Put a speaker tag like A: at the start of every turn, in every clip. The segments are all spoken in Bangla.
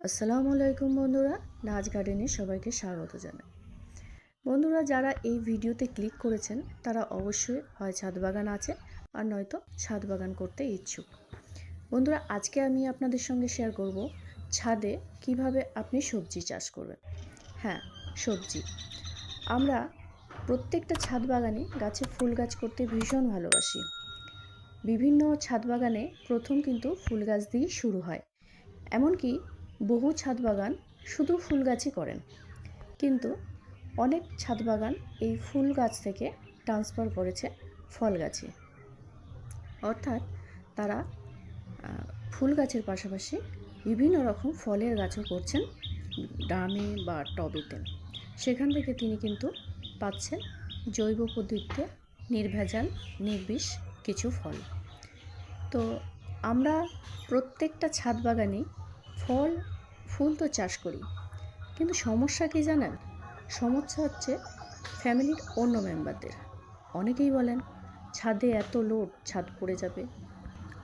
A: আসসালামু আলাইকুম বন্ধুরা। নাচ গার্ডেনে সবাইকে স্বাগত জানাই। বন্ধুরা, যারা এই ভিডিওতে ক্লিক করেছেন, তারা অবশ্যই হয় ছাদ বাগান আছে, আর নয়তো ছাদ বাগান করতে ইচ্ছুক। বন্ধুরা, আজকে আমি আপনাদের সঙ্গে শেয়ার করব ছাদে কীভাবে আপনি সবজি চাষ করবেন। হ্যাঁ সবজি। আমরা প্রত্যেকটা ছাদ বাগানে গাছে ফুল গাছ করতে ভীষণ ভালোবাসি। বিভিন্ন ছাদ বাগানে প্রথম কিন্তু ফুল গাছ দিয়েই শুরু হয়। এমনকি বহু ছাদ বাগান শুধু ফুল গাছই করেন। কিন্তু অনেক ছাদ বাগান এই ফুল গাছ থেকে ট্রান্সফার করেছে ফল গাছে অর্থাৎ তারা ফুল গাছের পাশাপাশি বিভিন্ন রকম ফলের গাছও করছেন ড্রামে বা টবেতে। সেখান থেকে তিনি কিন্তু পাচ্ছেন জৈব পদ্ধতিতে নির্ভেজাল, নির্বিষ কিছু ফল। তো আমরা প্রত্যেকটা ছাদ বাগানে ফল ফুল তো চাষ করি। কিন্তু সমস্যা কি জানেন? সমস্যা হচ্ছে ফ্যামিলির অন্য মেম্বারদের। অনেকেই বলেন, ছাদে এত লোড, ছাদ পড়ে যাবে।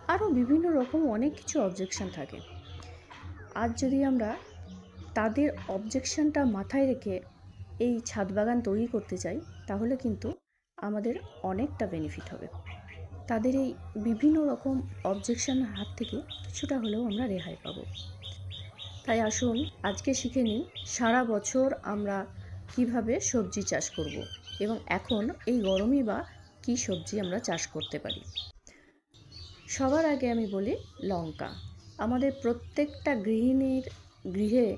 A: আরও বিভিন্ন রকম অনেক কিছু অবজেকশন থাকে। আজ যদি আমরা তাদের অবজেকশনটা মাথায় রেখে এই ছাদ বাগান তৈরি করতে চাই, তাহলে কিন্তু আমাদের অনেকটা বেনিফিট হবে। তাদের এই বিভিন্ন রকম অবজেকশনের হাত থেকে কিছুটা হলেও আমরা রেহাই পাবো। তাই আসুন, আজকে শিখে নিই সারা বছর আমরা কীভাবে সবজি চাষ করব এবং এখন এই গরমে বা কী সবজি আমরা চাষ করতে পারি। সবার আগে আমি বলি লঙ্কা। আমাদের প্রত্যেকটা গৃহিণীর গৃহে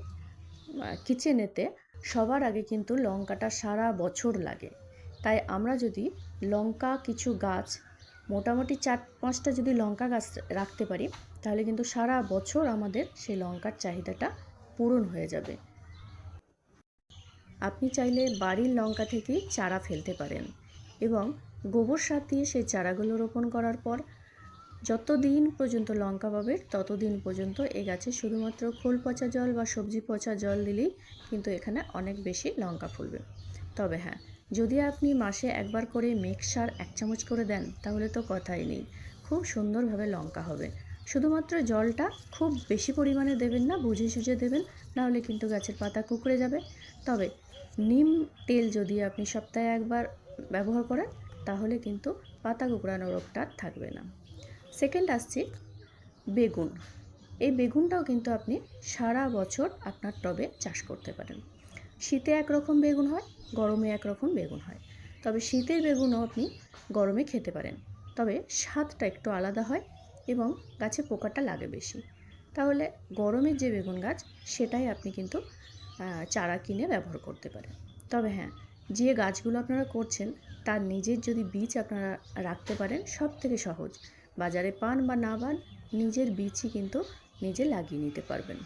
A: কিচেনেতে সবার আগে কিন্তু লঙ্কাটা সারা বছর লাগে। তাই আমরা যদি লঙ্কা, কিছু গাছ, মোটামুটি চার পাঁচটা যদি লঙ্কা গাছ রাখতে পারি তাহলে কিন্তু সারা বছর আমাদের সেই লঙ্কার চাহিদাটা পূরণ হয়ে যাবে। আপনি চাইলে বাড়ির লঙ্কা থেকেই চারা ফেলতে পারেন এবং গোবর সার দিয়ে সেই চারাগুলো রোপণ করার পর যতদিন পর্যন্ত লঙ্কা পাবে ততদিন পর্যন্ত এ গাছে শুধুমাত্র খোল পচা জল বা সবজি পচা জল দিলেই কিন্তু এখানে অনেক বেশি লঙ্কা ফুলবে। তবে হ্যাঁ যদি আপনি মাসে একবার করে মিক্স সার এক চামচ করে দেন তাহলে তো কথাই নেই। খুব সুন্দরভাবে লঙ্কা হবে। শুধুমাত্র জলটা খুব বেশি পরিমাণে দেবেন না, বুঝে সুঝে দেবেন, নাহলে কিন্তু গাছের পাতা কুকড়ে যাবে। তবে নিম তেল যদি আপনি সপ্তাহে একবার ব্যবহার করেন, তাহলে কিন্তু পাতা কুকড়ানো রোগটা থাকবে না। সেকেন্ড আসছি বেগুন। এই বেগুনটাও কিন্তু আপনি সারা বছর আপনার টবে চাষ করতে পারেন। শীতে একরকম বেগুন হয়, গরমে একরকম বেগুন হয়। তবে শীতের বেগুনও আপনি গরমে খেতে পারেন। তবে স্বাদটা একটু আলাদা হয় এবং গাছে পোকাটা লাগে বেশি। তাহলে গরমের যে বেগুন গাছ, সেটাই আপনি কিন্তু চারা কিনে ব্যবহার করতে পারেন। তবে হ্যাঁ যে গাছগুলো আপনারা করছেন, তার নিজের যদি বীজ আপনারা রাখতে পারেন সব থেকে সহজ। বাজারে পান বা না পান, নিজের বীজই কিন্তু নিজে লাগিয়ে নিতে পারবেন।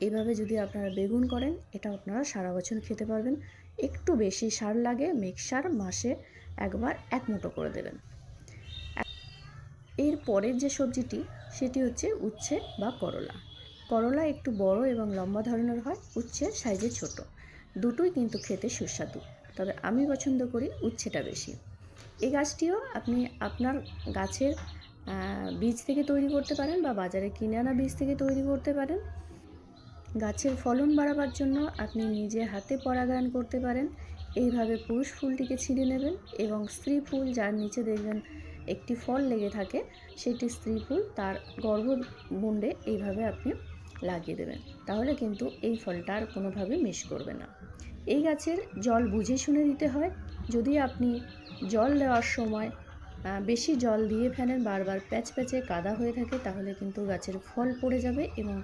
A: এভাবে যদি আপনারা বেগুন করেন এটা আপনারা সারা বছর খেতে পারবেন। একটু বেশি সার লাগে মিক্সার মাসে একবার এক মুঠো করে দেবেন। এর পরের যে সবজিটি, সেটি হচ্ছে উচ্ছে বা করলা। করলা একটু বড় এবং লম্বা ধরনের হয়, উচ্ছে সাইজে ছোট। দুটোই কিন্তু খেতে সুস্বাদু, তবে আমি পছন্দ করি উচ্ছেটা বেশি। এই গাছটিও আপনি আপনার গাছের বীজ থেকে তৈরি করতে পারেন বা বাজারে কিনে আনা বীজ থেকে তৈরি করতে পারেন। গাছের ফলন বাড়াবার জন্য আপনি নিজে হাতে পরাগায়ন করতে পারেন। এইভাবে পুরুষ ফুলটিকে ছিঁড়ে নেবেন এবং স্ত্রী ফুল যার নিচে দেখবেন একটি ফল লেগে থাকে, সেটি স্ত্রী ফুল, তার গর্ভমুণ্ডে এইভাবে আপনি লাগিয়ে দেবেন। তাহলে কিন্তু এই ফলটা আর কোনোভাবে মিস করবে না। এই গাছের জল বুঝে শুনে দিতে হয়। যদি আপনি জল দেওয়ার সময় বেশি জল দিয়ে ফেলেন, বারবার প্যাচ প্যাচে কাদা হয়ে থাকে, তাহলে কিন্তু গাছের ফল পড়ে যাবে এবং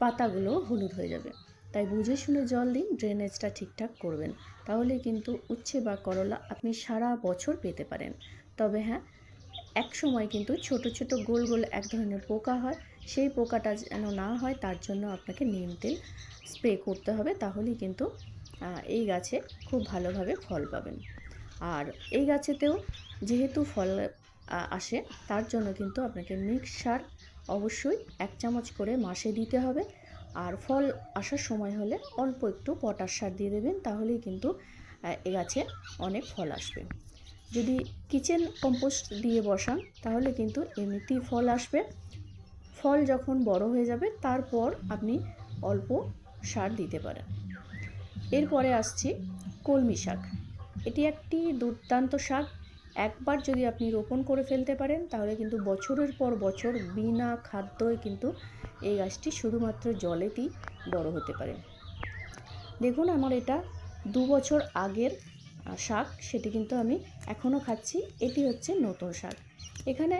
A: পাতাগুলো হলুদ হয়ে যাবে। তাই বুঝে শুনে জল দিন, ড্রেনেজটা ঠিকঠাক করবেন। তাহলে কিন্তু উচ্ছে বা করলা আপনি সারা বছর পেতে পারেন। তবে হ্যাঁ এক সময় কিন্তু ছোট ছোট গোল গোল এক ধরনের পোকা হয়। সেই পোকাটা যেন না হয়, তার জন্য আপনাকে নিম তেল স্প্রে করতে হবে। তাহলেই কিন্তু এই গাছে খুব ভালোভাবে ফল পাবেন। আর এই গাছেতেও যেহেতু ফল আসে, তার জন্য কিন্তু আপনাকে মিক্স সার অবশ্যই এক চামচ করে মাসে দিতে হবে। আর ফল আসার সময় হলে অল্প একটু পটাশ সার দিয়ে দেবেন, তাহলেই কিন্তু এ গাছে অনেক ফল আসবে। যদি কিচেন কম্পোস্ট দিয়ে বসান, তাহলে কিন্তু এমনিতেই ফল আসবে। ফল যখন বড় হয়ে যাবে, তারপর আপনি অল্প সার দিতে পারেন। এরপরে আসছি কলমি শাক। এটি একটি দুর্দান্ত শাক। একবার যদি আপনি রোপণ করে ফেলতে পারেন, তাহলে কিন্তু বছরের পর বছর বিনা খাদ্যই কিন্তু এই গাছটি শুধুমাত্র জলেতেই বড় হতে পারে। দেখুন আমার এটা দু বছর আগের শাক, সেটি কিন্তু আমি এখনও খাচ্ছি। এটি হচ্ছে নতুন শাক। এখানে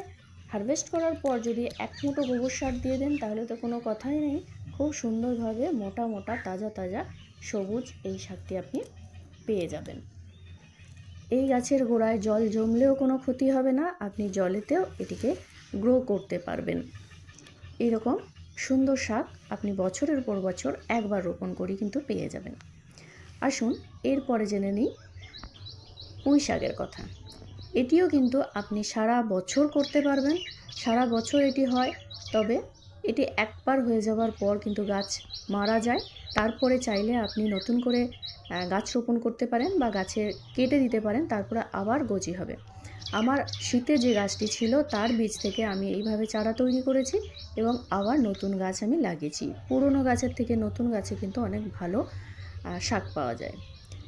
A: হারভেস্ট করার পর যদি এক মুঠো গোবর সার দিয়ে দেন, তাহলে তো কোনো কথাই নেই। খুব সুন্দরভাবে মোটা মোটা, তাজা তাজা, সবুজ এই শাকটি আপনি পেয়ে যাবেন। এই গাছের গোড়ায় জল জমলেও কোনো ক্ষতি হবে না, আপনি জলেতেও এটিকে গ্রো করতে পারবেন। এরকম সুন্দর শাক আপনি বছরের পর বছর একবার রোপণ করি কিন্তু পেয়ে যাবেন। আসুন, এরপরে জেনে নিই পুঁই শাকের কথা। এটিও কিন্তু আপনি সারা বছর করতে পারবেন, সারা বছর এটি হয়, তবে এটি একবার হয়ে যাওয়ার পর কিন্তু গাছ মারা যায়। তারপরে চাইলে আপনি নতুন করে গাছ রোপণ করতে পারেন বা গাছে কেটে দিতে পারেন, তারপরে আবার গজি হবে। আমার শীতে যে গাছটি ছিল, তার বীজ থেকে আমি এইভাবে চারা তৈরি করেছি এবং আবার নতুন গাছ আমি লাগিয়েছি। পুরনো গাছের থেকে নতুন গাছে কিন্তু অনেক ভালো শাক পাওয়া যায়।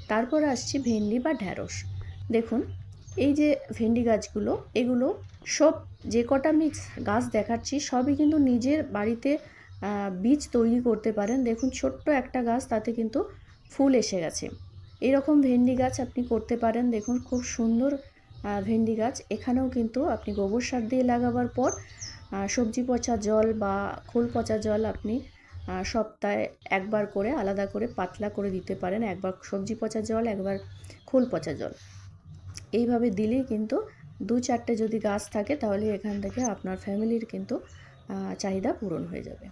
A: তারপর আসছি ভেন্ডি বা ঢ্যাঁড়স। দেখুন, এই যে ভেন্ডি গাছগুলো, এগুলো সব যে কটা আমি গাছ দেখাচ্ছি, সবই কিন্তু নিজের বাড়িতে বীজ তৈরি করতে পারেন। দেখুন, ছোট্ট একটা গাছ, তাতে কিন্তু ফুল এসে গেছে। এরকম ভেন্ডি গাছ আপনি করতে পারেন। দেখুন, খুব সুন্দর ভেন্ডি গাছ। এখানেও কিন্তু আপনি গোবর সার দিয়ে লাগাবার পর সবজি পচা জল বা খোল পচা জল আপনি সপ্তাহে একবার করে আলাদা করে পাতলা করে দিতে পারেন। একবার সবজি পচা জল, একবার খোল পচা জল। এইভাবে দিলেই কিন্তু দু চারটে যদি গাছ থাকে তাহলে এখান থেকে আপনার ফ্যামিলির কিন্তু চাহিদা পূরণ হয়ে যাবে।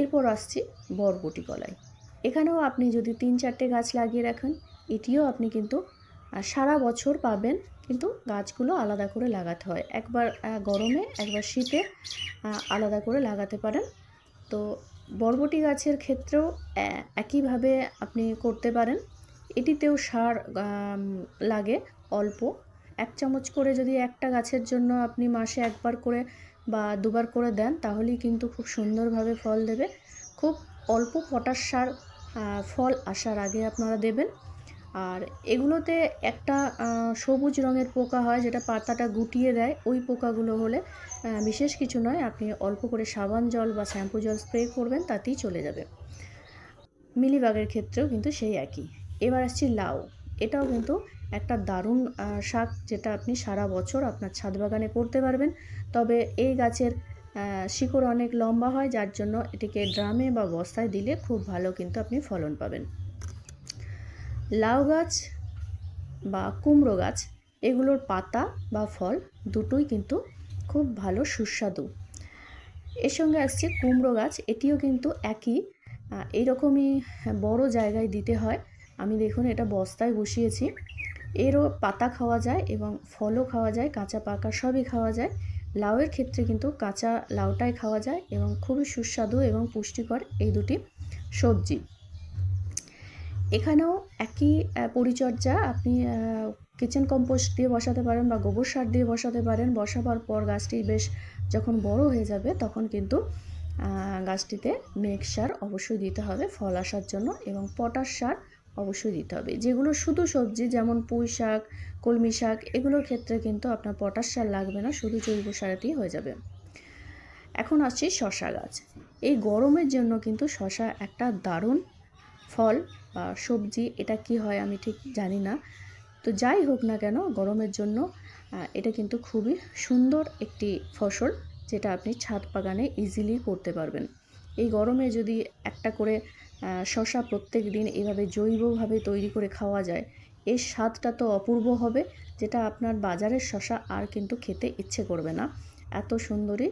A: এরপর আসছি বরবটি কলাই। এখানেও আপনি যদি তিন চারটে গাছ লাগিয়ে রাখেন, এটিও আপনি কিন্তু সারা বছর পাবেন, কিন্তু গাছগুলো আলাদা করে লাগাতে হয়। একবার গরমে, একবার শীতে আলাদা করে লাগাতে পারেন। তো বরবটি গাছের ক্ষেত্রেও একইভাবে আপনি করতে পারেন। এটিতেও সার লাগে। অল্প। এক চামচ করে যদি একটা গাছের জন্য আপনি মাসে একবার করে বা দুবার করে দেন, তাহলেই কিন্তু খুব সুন্দরভাবে ফল দেবে। খুব অল্প পটাশ সার ফল আসার আগে আপনারা দেবেন। আর এগুলোতে একটা সবুজ রঙের পোকা হয় যেটা পাতাটা গুটিয়ে দেয়, ওই পোকাগুলো হলে বিশেষ কিছু নয়, আপনি অল্প করে সাবান জল বা শ্যাম্পু জল স্প্রে করবেন, তাতেই চলে যাবে। মিলিবাগের ক্ষেত্রেও কিন্তু সেই একই। এবার আসছি লাউ। এটাও কিন্তু একটা দারুণ শাক যেটা আপনি সারা বছর আপনার ছাদ বাগানে করতে পারবেন। তবে এই গাছের শিকড় অনেক লম্বা হয়, যার জন্য এটিকে ড্রামে বা বস্তায় দিলে খুব ভালো কিন্তু আপনি ফলন পাবেন। লাউ গাছ বা কুমড়ো গাছ, এগুলোর পাতা বা ফল দুটোই কিন্তু খুব ভালো সুস্বাদু। এর সঙ্গে আসছে কুমড়ো গাছ, এটিও কিন্তু একই এইরকমই বড় জায়গায় দিতে হয়। আমি দেখুন এটা বস্তায় বসিয়েছি। এরও পাতা খাওয়া যায় এবং ফলও খাওয়া যায়, কাঁচা পাকা সবই খাওয়া যায়। লাউয়ের ক্ষেত্রে কিন্তু কাঁচা লাউটাই খাওয়া যায় এবং খুবই সুস্বাদু এবং পুষ্টিকর এই দুটি সবজি। এখানেও একই পরিচর্যা। আপনি কিচেন কম্পোস্ট দিয়ে বসাতে পারেন বা গোবর সার দিয়ে বসাতে পারেন। বসাবার পর গাছটি বেশ যখন বড় হয়ে যাবে তখন কিন্তু গাছটিতে মেঘ সার অবশ্যই দিতে হবে, ফল আসার জন্য এবং পটাশ সার অবশ্যই দিতে হবে। যেগুলো শুধু সবজি, যেমন পুঁই শাক, কলমি শাক, এগুলোর ক্ষেত্রে কিন্তু আপনার পটাশ সার লাগবে না, শুধু জৈব সারেতেই হয়ে যাবে। এখন আসছি শশা গাছ। এই গরমের জন্য কিন্তু শশা একটা দারুণ ফল বা সবজি। এটা কি হয় আমি ঠিক জানি না। তো যাই হোক না কেন, গরমের জন্য এটা কিন্তু খুবই সুন্দর একটি ফসল যেটা আপনি ছাদ বাগানে ইজিলি করতে পারবেন। এই গরমে যদি একটা করে শসা প্রত্যেক দিন এভাবে জৈবভাবে তৈরি করে খাওয়া যায়। এর স্বাদটা তো অপূর্ব হবে, যেটা আপনার বাজারের শসা আর কিন্তু খেতে ইচ্ছে করবে না। এত সুন্দরই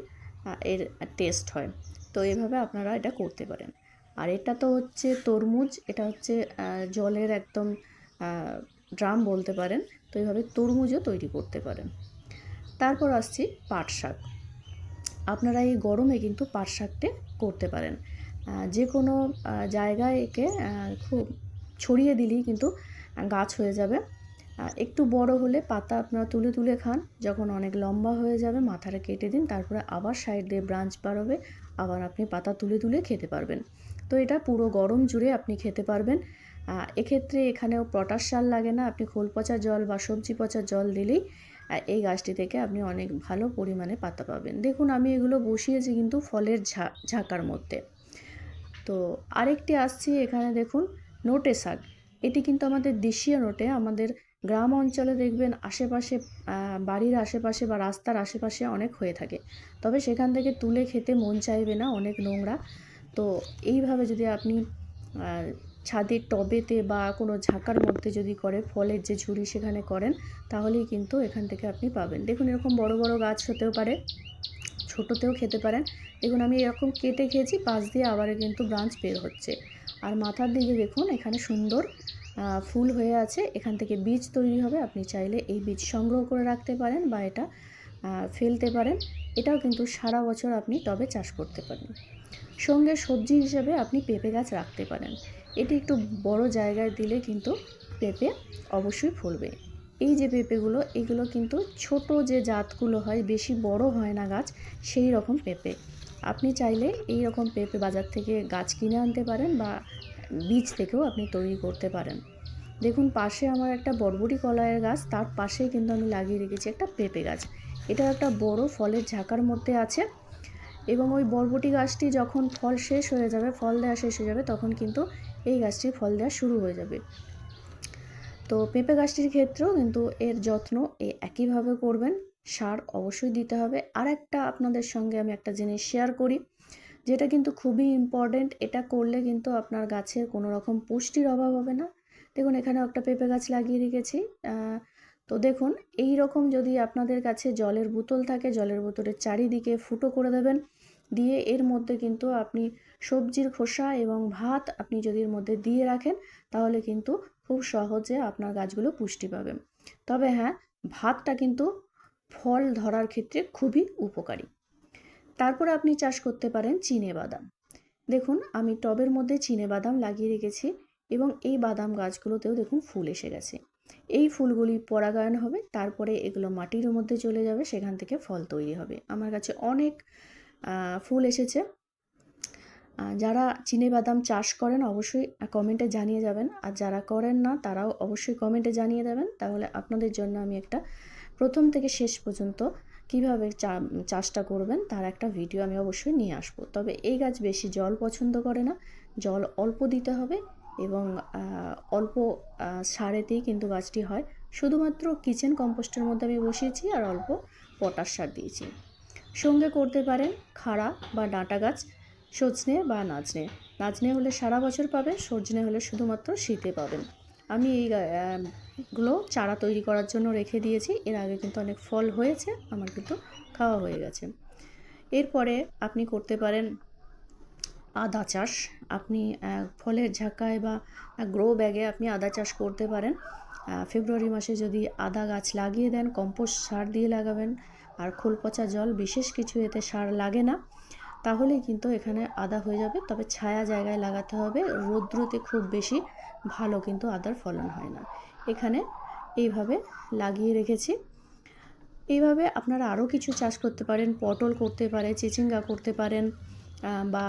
A: এর টেস্ট হয়। তো এভাবে আপনারা এটা করতে পারেন। আর এটা তো হচ্ছে তরমুজ, এটা হচ্ছে জলের একদম ড্রাম বলতে পারেন। তো এইভাবে তরমুজও তৈরি করতে পারেন। তারপর আসছি পাট শাক আপনারা এই গরমে কিন্তু পাট শাকটা করতে পারেন। যে কোনো জায়গায় একে খুব ছড়িয়ে দিলেই কিন্তু গাছ হয়ে যাবে। একটু বড় হলে পাতা আপনারা তুলে তুলে খান, যখন অনেক লম্বা হয়ে যাবে মাথাটা কেটে দিন, তারপরে আবার সাইড দিয়ে ব্রাঞ্চ বার হবে, আবার আপনি পাতা তুলে তুলে খেতে পারবেন। তো এটা পুরো গরম জুড়ে আপনি খেতে পারবেন। এক্ষেত্রে এখানেও পটাশ সার লাগে না, আপনি খোল পচা জল বা সবজি পচা জল দিলেই এই গাছটি থেকে আপনি অনেক ভালো পরিমাণে পাতা পাবেন। দেখুন, আমি এগুলো বসিয়েছি কিন্তু ফলের ঝা, ঝাঁকার মধ্যে। তো আরেকটি আসছি এখানে দেখুন, নোটে শাক। এটি কিন্তু আমাদের দেশীয় নোটে, আমাদের গ্রাম অঞ্চলে দেখবেন আশেপাশে বাড়ির আশেপাশে বা রাস্তার আশেপাশে অনেক হয়ে থাকে। তবে সেখান থেকে তুলে খেতে মন চাইবে না অনেক নোংরা। তো এইভাবে যদি আপনি ছাদের টবেতে বা কোনো ঝাঁকার মধ্যে যদি করে, ফলের যে ঝুড়ি সেখানে করেন, তাহলেই কিন্তু এখান থেকে আপনি পাবেন। দেখুন এরকম বড় বড় গাছ হতেও পারে। ছোটোতেও খেতে পারেন। দেখুন, আমি এরকম কেটে খেয়েছি, পাশ দিয়ে আবার কিন্তু ব্রাঞ্চ বের হচ্ছে। আর মাথার দিকে দেখুন, এখানে সুন্দর ফুল হয়ে আছে। এখান থেকে বীজ তৈরি হবে। আপনি চাইলে এই বীজ সংগ্রহ করে রাখতে পারেন বা এটা ফেলতে পারেন। এটাও কিন্তু সারা বছর আপনি টবে চাষ করতে পারেন সঙ্গে সবজি হিসেবে আপনি পেঁপে গাছ রাখতে পারেন। এটি একটু বড় জায়গায় দিলে কিন্তু পেঁপে অবশ্যই ফলবে। এই যে পেঁপেগুলো, এগুলো কিন্তু ছোট যে জাতগুলো হয়, বেশি বড় হয় না গাছ, সেই রকম পেঁপে। আপনি চাইলে এই রকম পেঁপে বাজার থেকে গাছ কিনে আনতে পারেন বা বীজ থেকেও আপনি তৈরি করতে পারেন। দেখুন, পাশে আমার একটা বরবটি কলাইয়ের গাছ, তার পাশেই কিন্তু আমি লাগিয়ে রেখেছি একটা পেঁপে গাছ। এটা একটা বড় ফলের ঝাঁকার মধ্যে আছে এবং ওই বরবটি গাছটি যখন ফল শেষ হয়ে যাবে, ফল দেওয়া শেষ হয়ে যাবে, তখন কিন্তু এই গাছটি ফল দেওয়া শুরু হয়ে যাবে। তো পেঁপে গাছটির ক্ষেত্রেও কিন্তু এর যত্ন এ একইভাবে করবেন। সার অবশ্যই দিতে হবে। আর একটা আপনাদের সঙ্গে আমি একটা জিনিস শেয়ার করি, যেটা কিন্তু খুবই ইম্পর্ট্যান্ট এটা করলে কিন্তু আপনার গাছের কোনো রকম পুষ্টির অভাব হবে না। দেখুন এখানে একটা পেঁপে গাছ লাগিয়ে রেখেছি। তো দেখুন এই রকম যদি আপনাদের কাছে জলের বোতল থাকে, জলের বোতলের চারিদিকে ফুটো করে দেবেন, দিয়ে এর মধ্যে কিন্তু আপনি সবজির খোসা এবং ভাত আপনি যদি এর মধ্যে দিয়ে রাখেন, তাহলে কিন্তু খুব সহজে আপনার গাছগুলো পুষ্টি পাবে। তবে হ্যাঁ ভাতটা কিন্তু ফল ধরার ক্ষেত্রে খুবই উপকারী। তারপর আপনি চাষ করতে পারেন চিনে বাদাম। দেখুন, আমি টবের মধ্যে চিনে বাদাম লাগিয়ে রেখেছি এবং এই বাদাম গাছগুলোতেও দেখুন ফুল এসে গেছে। এই ফুলগুলি পরাগায়ন হবে, তারপরে এগুলো মাটির মধ্যে চলে যাবে, সেখান থেকে ফল তৈরি হবে। আমার কাছে অনেক ফুল এসেছে। যারা চিনে বাদাম চাষ করেন অবশ্যই কমেন্টে জানিয়ে যাবেন। আর যারা করেন না, তারাও অবশ্যই কমেন্টে জানিয়ে দেবেন। তাহলে আপনাদের জন্য আমি একটা প্রথম থেকে শেষ পর্যন্ত কীভাবে চাষটা করবেন, তার একটা ভিডিও আমি অবশ্যই নিয়ে আসব। তবে এই গাছ বেশি জল পছন্দ করে না। জল অল্প দিতে হবে এবং অল্প সারেতেই কিন্তু গাছটি হয়। শুধুমাত্র কিচেন কম্পোস্টের মধ্যে আমি বসিয়েছি আর অল্প পটাশ সার দিয়েছি। সঙ্গে করতে পারেন খাড়া বা ডাঁটা গাছ। সজনে বা নাচনে নাচনে হলে সারা বছর পাবেন সজনে হলে শুধুমাত্র শীতে পাবেন। আমি এই গুলো চারা তৈরি করার জন্য রেখে দিয়েছি। এর আগে কিন্তু অনেক ফল হয়েছে, আমার কিন্তু খাওয়া হয়ে গেছে। এরপরে আপনি করতে পারেন আদা চাষ। আপনি ফলের ঝাঁকায় বা গ্রো ব্যাগে আপনি আদা চাষ করতে পারেন। ফেব্রুয়ারি মাসে যদি আদা গাছ লাগিয়ে দেন, কম্পোস্ট সার দিয়ে লাগাবেন। আর খোল পচা জল, বিশেষ কিছু এতে সার লাগে না। তাহলেই কিন্তু এখানে আদা হয়ে যাবে। তবে ছায়া জায়গায় লাগাতে হবে। রৌদ্রতে খুব বেশি ভালো কিন্তু আদার ফলন হয় না। এখানে এইভাবে লাগিয়ে রেখেছি। এইভাবে আপনারা আরও কিছু চাষ করতে পারেন, পটল করতে পারে চিচিঙ্গা করতে পারেন বা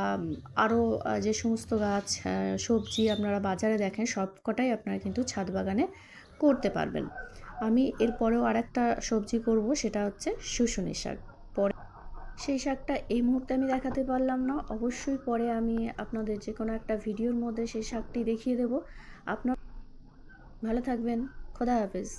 A: আরও যে সমস্ত গাছ সবজি আপনারা বাজারে দেখেন সব কটাই আপনারা কিন্তু ছাদ বাগানে করতে পারবেন। আমি এরপরেও আর একটা সবজি করব, সেটা হচ্ছে শুশুনি শাক। সেই শাকটা এই মুহূর্তে আমি দেখাতে পারলাম না। অবশ্যই পরে আমি আপনাদের যে কোনো একটা ভিডিওর মধ্যে সেই শাকটি দেখিয়ে দেব। আপনার ভালো থাকবেন। খোদা হাফেজ।